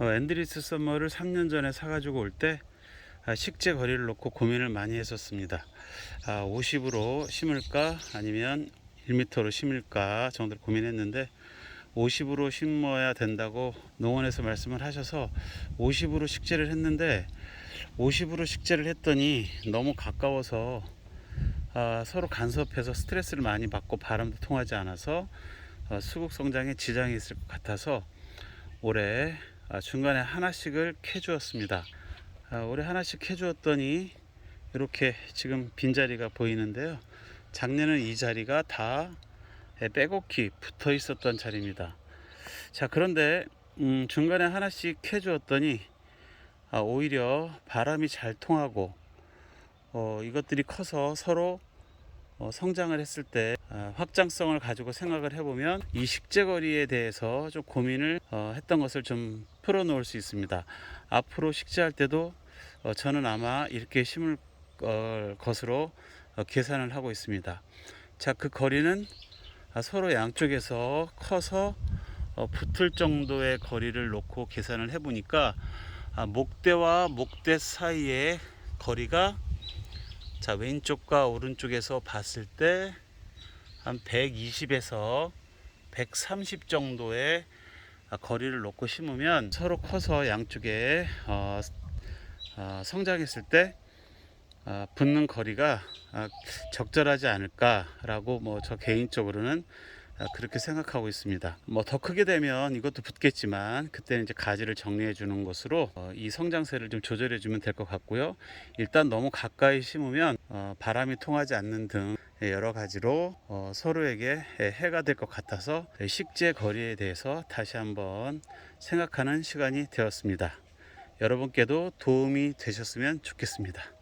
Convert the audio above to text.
어, 앤드리스 썸머를 3년 전에 사가지고 올때 아, 식재 거리를 놓고 고민을 많이 했었습니다. 아, 50으로 심을까 아니면 1m로 심을까 정도를 고민했는데 50으로 심어야 된다고 농원에서 말씀을 하셔서 50으로 식재를 했는데 50으로 식재를 했더니 너무 가까워서 아, 서로 간섭해서 스트레스를 많이 받고 바람도 통하지 않아서 어, 수국 성장에 지장이 있을 것 같아서 올해 아, 중간에 하나씩을 캐주었습니다. 아, 올해 하나씩 캐주었더니 이렇게 지금 빈자리가 보이는데요. 작년은 이 자리가 다 예, 빼곡히 붙어 있었던 자리입니다. 자 그런데 음, 중간에 하나씩 캐주었더니 아, 오히려 바람이 잘 통하고 어, 이것들이 커서 서로 어, 성장을 했을 때 아, 확장성을 가지고 생각을 해보면 이 식재거리에 대해서 좀 고민을 어, 했던 것을 좀 풀어놓을 수 있습니다. 앞으로 식재할 때도 어, 저는 아마 이렇게 심을 어, 것으로 어, 계산을 하고 있습니다. 자, 그 거리는 아, 서로 양쪽에서 커서 어, 붙을 정도의 거리를 놓고 계산을 해보니까 아, 목대와 목대 사이의 거리가 자 왼쪽과 오른쪽에서 봤을 때 한 120에서 130 정도의 아, 거리를 놓고 심으면 서로 커서 양쪽에 어, 어, 성장했을 때 아, 붙는 거리가 아, 적절하지 않을까라고 뭐 저 개인적으로는 아, 그렇게 생각하고 있습니다. 뭐 더 크게 되면 이것도 붙겠지만 그때는 이제 가지를 정리해 주는 것으로 어, 이 성장세를 좀 조절해 주면 될 것 같고요. 일단 너무 가까이 심으면 어, 바람이 통하지 않는 등 여러 가지로 어, 서로에게 해가 될 것 같아서 식재 거리에 대해서 다시 한번 생각하는 시간이 되었습니다. 여러분께도 도움이 되셨으면 좋겠습니다.